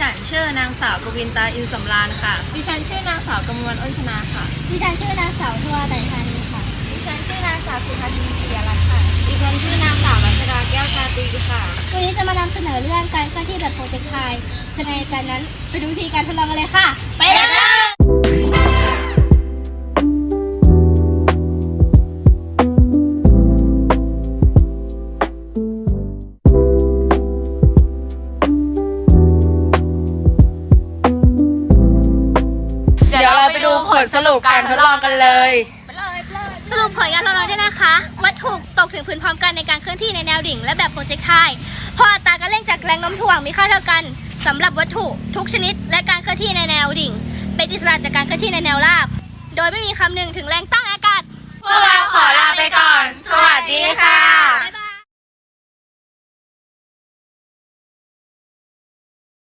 ฉันชื่อนางสาวกวินตาอินสำราญค่ะ ดิฉันชื่อนางสาวกมลอ้นชนะค่ะ ดิฉันชื่อนางสาวทวาไต่ธานีค่ะ ดิฉันชื่อนางสาวสุภาทินปิยรัตน์ค่ะ ดิฉันชื่อนางสาวรัชดาแก้วชาตรีค่ะ วันนี้จะมานำเสนอเรื่องการเคลื่อนที่แบบโปรเจกต์ไทยจะในการนั้นไปดูวิธีการทดลองกันเลยค่ะ ไป ลสรุปการทดลองกันเลย สรุปผลการทดลองด้วยนะคะ วัตถุตกถึงพื้นพร้อมกันในการเคลื่อนที่ในแนวดิ่ง และแบบโปรเจกต์ไทยพออัตราการเร่งจากแรงโน้มถ่วงมีค่าเท่ากันสำหรับวัตถุทุกชนิด และการเคลื่อนที่ในแนวดิ่ง เป็นอิสระจากการเคลื่อนที่ในแนวราบ โดยไม่มีคำนึงถึงแรงต้าน